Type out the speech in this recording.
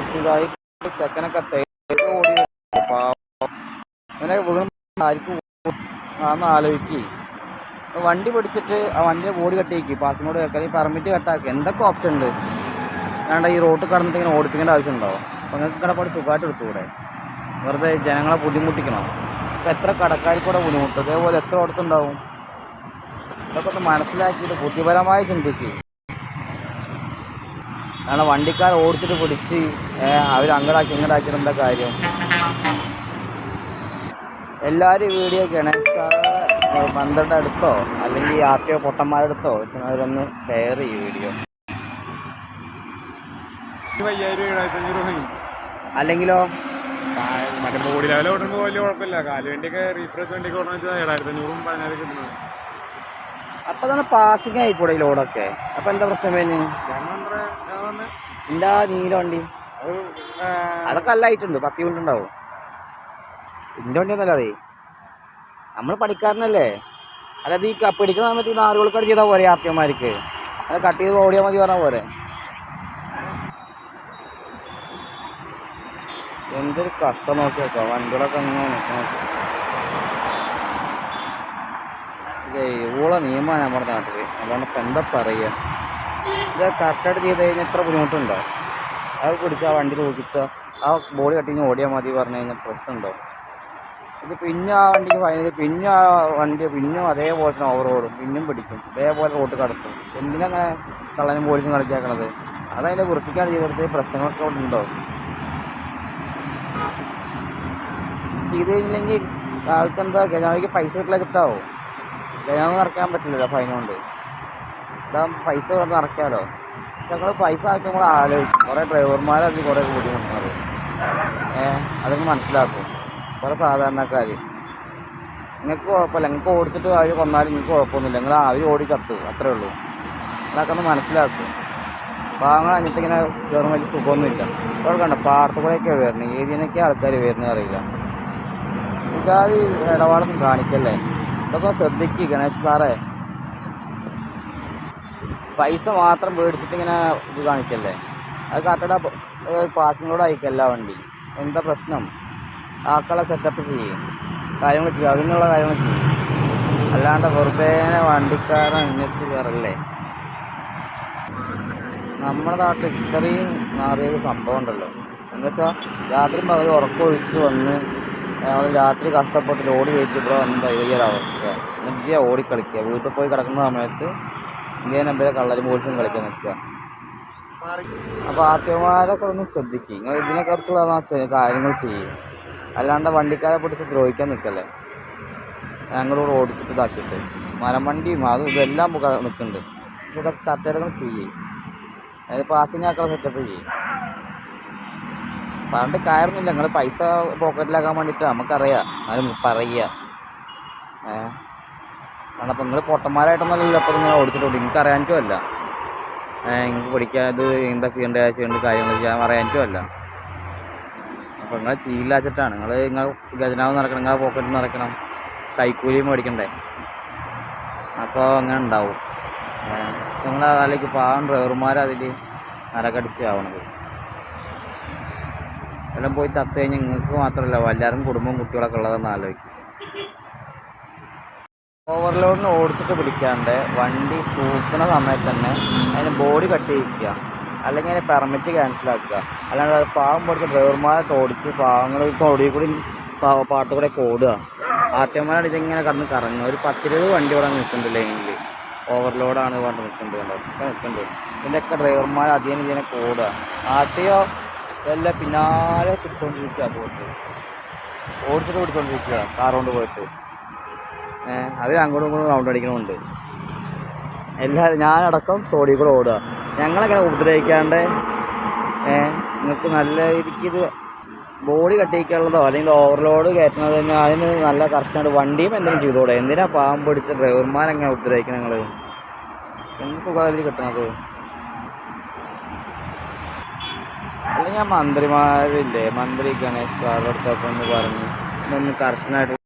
ഇതായി ചെക്കനൊക്കെ തേക്ക് ഓടി പാവം. ഇവനൊക്കെ വീണ് ആർക്കും ആന്ന് ആലോചിക്ക്. വണ്ടി പിടിച്ചിട്ട് ആ വണ്ടിയെ ബോഡി കട്ടിക്ക് പാസിനോട് കേൾക്കാൻ ഈ പെർമിറ്റ് കട്ടാക്കി. എന്തൊക്കെ ഓപ്ഷൻ ഉണ്ട്? വേണ്ട ഈ റോട്ട് കടന്നിട്ട് ഇങ്ങനെ ഓടിപ്പിക്കേണ്ട ആവശ്യമുണ്ടോ? അപ്പോൾ നിങ്ങൾക്ക് ഇങ്ങനെ പാടി സുഖമായിട്ട് എടുത്തുകൂടെ? വെറുതെ ജനങ്ങളെ ബുദ്ധിമുട്ടിക്കണം. ഇപ്പം എത്ര കടക്കാർക്കൂടെ ബുദ്ധിമുട്ട്? അതേപോലെ എത്ര ഓടത്തുണ്ടാവും ഇതൊക്കെ ഒന്ന് മനസ്സിലാക്കിയിട്ട് ബുദ്ധിപരമായി ചിന്തിക്കുക കാരണം വണ്ടിക്കാർ ഓടിച്ചിട്ട് പിടിച്ച് അവർ അങ്ങടാക്കി ഇങ്ങടാക്കിയിട്ട് എന്താ കാര്യം? എല്ലാവരും വീഡിയോ ഗണേഷ് സാറ് പന്ത്രണ്ട് അടുത്തോ അല്ലെങ്കിൽ ആർ ടി ഒ പൊട്ടന്മാരെടുത്തോ അവരൊന്ന് ഷെയർ ചെയ്യും വീഡിയോ. അല്ലെങ്കിലോ? മറ്റേ ബോഡി ലെവൽ ഓടുമ്പോൾ വലിയ കുഴപ്പമില്ല കാൽ വേണ്ടിയൊക്കെ റീഫ്രഷ് വണ്ടിയൊക്കെ ഓടണം വെച്ചാൽ ഏഴായിരത്തി പതിനായിരം കിട്ടുന്നത് അപ്പോൾ തന്നെ പാസിംഗ് ആയിക്കൂടെ ഈ ലോഡൊക്കെ അപ്പൊ എന്താ പ്രശ്നം വരുന്നത് എന്താ നീല വണ്ടി? അതൊക്കെ അല്ലായിട്ടുണ്ട് പത്ത് ഉണ്ടാവും. എന്റെ വണ്ടി ഒന്നല്ല അതേ. നമ്മൾ പണിക്കാരനല്ലേ? അല്ലാതെ ഈ കപ്പ് പിടിക്കുന്ന സമയത്ത് ഈ നാല് കൊടുക്കാട് ചെയ്താൽ പോരെ ആർട്ടിയന്മാർക്ക് അത് കട്ട് ചെയ്ത് ഓടിയാൽ മതി പറഞ്ഞാൽ പോരെ. എന്തൊരു കഷ്ടം നോക്കി വെക്കാം വണ്ടികളൊക്കെ അങ്ങനെ ഇവളെ നിയമമാണ് നമ്മുടെ നാട്ടിൽ അതുകൊണ്ട് എന്താ പറയുക? ഇത് കറക്റ്റായിട്ട് ചെയ്ത് കഴിഞ്ഞാൽ ഇത്ര ബുദ്ധിമുട്ടുണ്ടോ? അത് പിടിച്ച് ആ വണ്ടി നോക്കിച്ച ആ ബോഡി കട്ടിങ് ഓടിയാൽ മതി പറഞ്ഞു കഴിഞ്ഞാൽ പ്രശ്നമുണ്ടോ? ഇത് പിന്നെ ആ വണ്ടിക്ക് ഫൈനൽ പിന്നെ ആ വണ്ടി പിന്നും അതേപോലെ തന്നെ ഓവറോടും പിന്നും പിടിക്കും. ഇതേപോലെ റോട്ട് കടത്തും എന്തിനങ്ങനെ കള്ളനും പോലീസും കളിക്കാക്കണത്? അതതിന്റെ വൃത്തിക്കാൻ ചെയ്തെടുത്ത് പ്രശ്നങ്ങളൊക്കെ അവിടെ ഉണ്ടോ? ചെയ്ത് കഴിഞ്ഞില്ലെങ്കിൽ ആൾക്കെന്താ ഗജാവിക്ക് പൈസ കിട്ടില്ല കിട്ടാവോ ഗജാവ് നടക്കാൻ പറ്റില്ലല്ലോ ഫൈൻ ഇതാ പൈസ കൊണ്ട് നിറയ്ക്കാമല്ലോ ഞങ്ങൾ പൈസ ആക്കുമ്പോൾ ആലോചിക്കും. കുറേ ഡ്രൈവർമാരത് കുറേ ബുദ്ധിമുട്ടുന്നത് ഏഹ് അതൊക്കെ മനസ്സിലാക്കും. കുറേ സാധാരണക്കാർ നിങ്ങൾക്ക് കുഴപ്പമില്ല നിങ്ങൾക്ക് ഓടിച്ചിട്ട് അവർ കൊന്നാലും നിങ്ങൾക്ക് കുഴപ്പമൊന്നുമില്ല നിങ്ങൾ ആവി ഓടി കത്തു അത്രേ ഉള്ളൂ. അതൊക്കെ ഒന്ന് മനസ്സിലാക്കും. പാവങ്ങൾ അഞ്ഞിട്ട് ഇങ്ങനെ വലിയ സുഖമൊന്നുമില്ല. ഇവിടെ കണ്ട പാടത്ത് കൂടെയൊക്കെ വരുന്നത് ആൾക്കാർ വരുന്നത് അറിയില്ല. ഇതാത് ഇടപാടൊന്നും കാണിക്കല്ലേ? ഇതൊക്കെ ശ്രദ്ധിക്കുക ഗണേഷ് സാറേ. പൈസ മാത്രം മേടിച്ചിട്ട് ഇങ്ങനെ ഇത് കാണിക്കല്ലേ? അത് കട്ടട പാസിനോട് അയക്കല്ല വണ്ടി. എന്താ പ്രശ്നം? ആക്കളെ സെറ്റപ്പ് ചെയ്യും. കാര്യങ്ങൾ ചെയ്യും. അതിനുള്ള കാര്യങ്ങൾ ചെയ്യും. അല്ലാണ്ട് വെറുതെ വണ്ടിക്കാരൻ എന്നിട്ട് കയറല്ലേ നമ്മുടെ നാട്ടിൽ ഇത്രയും മാറിയൊരു സംഭവം ഉണ്ടല്ലോ. എന്നുവെച്ചാൽ രാത്രി പകൽ ഉറക്കമൊഴിച്ച് വന്ന് ഞങ്ങൾ രാത്രി കഷ്ടപ്പെട്ട് ലോഡ് ഇവിടെ എന്താ ഈ ഒരു അവസ്ഥ. എന്തിയാ ഓടിക്കളിക്കുക. വീട്ടിൽ പോയി കിടക്കുന്ന സമയത്ത് ഇന്ത്യ നമ്പരെ കള്ളരും പോലീസും കളിക്കാൻ നിൽക്കുക. അപ്പോൾ ആദ്യമാരൊക്കെ ഒന്ന് ശ്രദ്ധിക്കുക നിങ്ങൾ ഇതിനെക്കുറിച്ചുള്ള കാര്യങ്ങൾ ചെയ്യും. അല്ലാണ്ട് വണ്ടിക്കാരെ പിടിച്ച് ദ്രോഹിക്കാൻ നിൽക്കല്ലേ ഞങ്ങളോട് ഓടിച്ചിട്ട് ഇതാക്കിയിട്ട്. മരം വണ്ടിയും അതും ഇതെല്ലാം നിൽക്കുന്നുണ്ട് പക്ഷെ ഇതൊക്കെ കറക്റ്റായിട്ട് ചെയ്യും. അതായത് പാസിങ് ആക്കാൻ സെറ്റപ്പ് ചെയ്യും. പറഞ്ഞിട്ട് കയറുന്നില്ല നിങ്ങൾ പൈസ പോക്കറ്റിലാക്കാൻ വേണ്ടിയിട്ട്. നമുക്കറിയാം. അത് പറയുക ഏഹ് കാരണം അപ്പം നിങ്ങൾ പൊട്ടന്മാരായിട്ടൊന്നുമല്ലല്ലോ അപ്പം നിങ്ങൾ ഓടിച്ചിട്ടുണ്ട്. നിങ്ങൾക്ക് അറിയാനിട്ടും അല്ല. നിങ്ങൾക്ക് പഠിക്കാൻ ഇത് എന്താ ചെയ്യേണ്ടത് ചെയ്യേണ്ട കാര്യങ്ങൾ ചെയ്യാൻ അറിയാനിട്ടും അല്ല അപ്പോൾ നിങ്ങൾ ചീലാച്ചിട്ടാണ് നിങ്ങൾ നിങ്ങൾ ഖജനാവ് നടക്കണം നിങ്ങൾ പോക്കറ്റ് നടക്കണം. കൈക്കൂലിയും മേടിക്കണ്ടേ? അപ്പോൾ അങ്ങനെ ഉണ്ടാവും. നിങ്ങൾ അതിലേക്ക് പാവം ഡ്രൈവർമാർ അതിൽ നരകടിച്ച് ആവണത്. എല്ലാം പോയി ചത്ത് കഴിഞ്ഞാൽ നിങ്ങൾക്ക് മാത്രമല്ല എല്ലാവരും കുടുംബവും കുട്ടികളൊക്കെ ഉള്ളതെന്ന് ആലോചിക്കും. ഓവർലോഡിന് ഓടിച്ചിട്ട് പിടിക്കാണ്ട് വണ്ടി തൂക്കുന്ന സമയത്ത് തന്നെ അതിന് ബോഡി കട്ട് ചെയ്യിക്കുക. അല്ലെങ്കിൽ അതിന് പെർമിറ്റ് ക്യാൻസൽ ആക്കുക. അല്ലാണ്ട് അത് പാവം പൊടിച്ച് ഡ്രൈവർമാരൊക്കെ ഓടിച്ച് പാവങ്ങൾ തൊടി കൂടി പാട്ട് കൂടെ ഓടുക. ആർട്ടിയന്മാരാണ് ഇതിങ്ങനെ കടന്ന് കറങ്ങുക. ഒരു പത്തിരുപത് വണ്ടി ഇവിടെ നിൽക്കുന്നുണ്ട് ലൈനിൽ ഓവർലോഡാണ് പറഞ്ഞ് നിൽക്കുന്നത് കണ്ടോ? ഒക്കെ നിൽക്കുന്നുണ്ട്. ഇതിന്റെയൊക്കെ ഡ്രൈവർമാർ അധികം ഇതിനെ ഓടുക. ആട്ടിയോ എല്ലാം പിന്നാലെ പിടിച്ചുകൊണ്ടിരിക്കുക പോയിട്ട് ഓടിച്ചിട്ട് പിടിച്ചുകൊണ്ടിരിക്കുക കാറുകൊണ്ട് പോയിട്ട്. അവർ അങ്ങോട്ടും ഇങ്ങോട്ടും റൗണ്ട് അടിക്കണമുണ്ട്. എല്ലാവരും ഞാനടക്കം തോടി കൂടെ ഓടുക. ഞങ്ങളങ്ങനെ ഉപദ്രവിക്കാണ്ട് നിങ്ങൾക്ക് നല്ല രീതിക്ക് ഇത് ബോഡി കട്ടിക്കാനുള്ളതോ അല്ലെങ്കിൽ ഓവർലോഡ് കയറ്റുന്നത് തന്നെ അതിന് നല്ല കർശനമായിട്ട് വണ്ടിയും എന്തെങ്കിലും ചെയ്തോടെ എന്തിനാ പാമ്പ് പിടിച്ച ഡ്രൈവർമാരെങ്ങനെ ഉപദ്രവിക്കണം നിങ്ങൾ എന്ത് സുഖമായിട്ട് കിട്ടണത്? അല്ലെങ്കിൽ ഞാൻ മന്ത്രിമാരില്ലേ മന്ത്രി ഗണേഷ് സാറിന്റെ അടുത്തൊക്കെ ഒന്ന് പറഞ്ഞ് ഇതൊന്ന് കർശനമായിട്ട്